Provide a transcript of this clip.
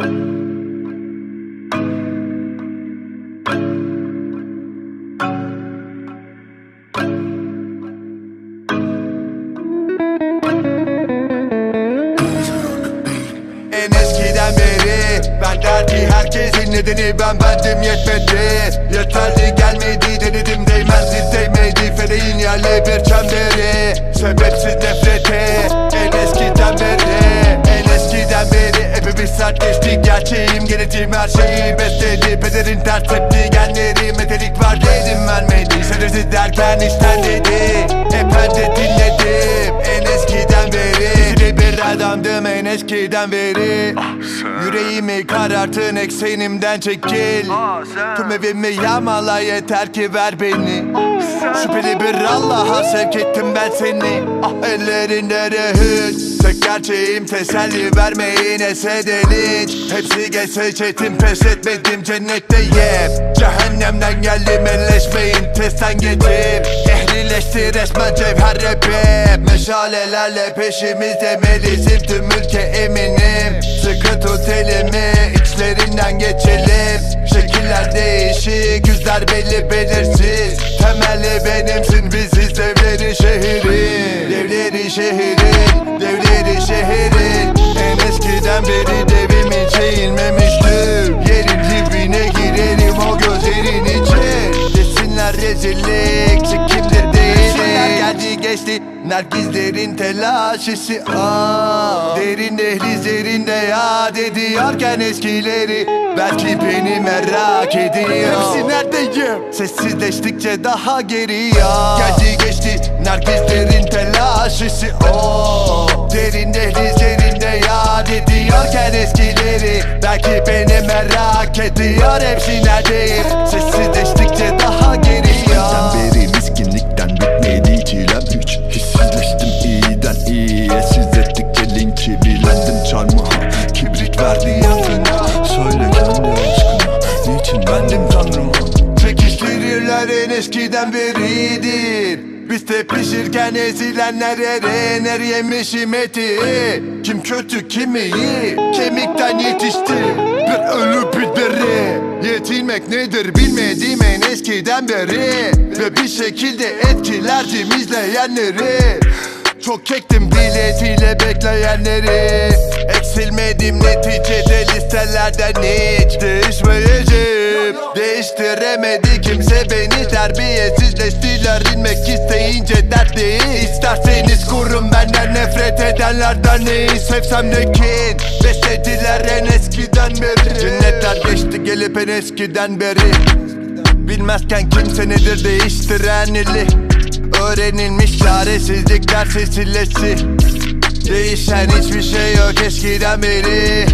Ben derdi herkesin nedeni ben bendim yetmedi. Yeterli gelmedi denedim değmezdi değmedi. Feleğin yerle bir çemberi. Sebepsiz nefrete Hepimiz sertleştik gerçeğim Genetiğim her şeyi besledi. Pederin ters tepti genleri Metelik var dedim vermedi Sebepsiz derken işten dedi Hep ben dinledim En eskiden beri. Seni bir adamdım en eskiden beri. Yüreğimi karartın eksenimden çekil. Tüm evimi yağmala yeter ki ver beni. Şüpheli bir Allah'a sevk ettim ben seni. Ellerinde rehin Tek gerçeğim teselli vermeyin esedelinç Hepsi geçse çetin pes etmedim cennetteyim Cehennemden geldim elleşmeyin testten geçip Ehlileşti resmen cevher rapim Meşalelerle peşimizde melizim tüm ülke eminim. Sıkı tut elimi içlerinden geçelim. Şekiller değişik yüzler belli belirsiz. Temelli benimsin biziz devleri şehrin Devleri şehrin Rezillik kimdir değilim. Geldi geçti. Nergizlerin telaşesi ah Derin dehlizlerinde yad ediyorken eskileri. Belki beni merak ediyor. Hepsi neredeyim? Sessizleştikçe daha geriyor. Geldi geçti. Nergizlerin telaşesi oh Derin dehlizlerinde yad ediyorken eskileri. Belki beni merak ediyor. Hepsi neredeyim? Verdi yangına Söyle kendi aşkına Niçin bendim tanrıma? Çekiştirirler en eskiden beridir Biz tepişirken ezilenler erenler yemişim eti Kim kötü kim iyi kemikten yetişti. Bir ölü bir deri. Yetinmek nedir bilmediğim en eskiden beri. Ve bir şekilde etkilerdim izleyenleri çok çektim biletiyle bekleyenleri. Eksilmedim neticede listelerden hiç Değişmeyeceğim Değiştiremedi kimse beni. Terbiyesizleştiler inmek isteyince dert değil. İsterseniz kurun benden nefret edenlerden neyi sevsem ne kin. Beslediler en eskiden beri. Cennetler geçti gelip en eskiden beri. Bilmezken kimse nedir değiştiren eli Öğrenilmiş çaresizlikler sesilesi Değişen hiçbir şey yok eskiden beri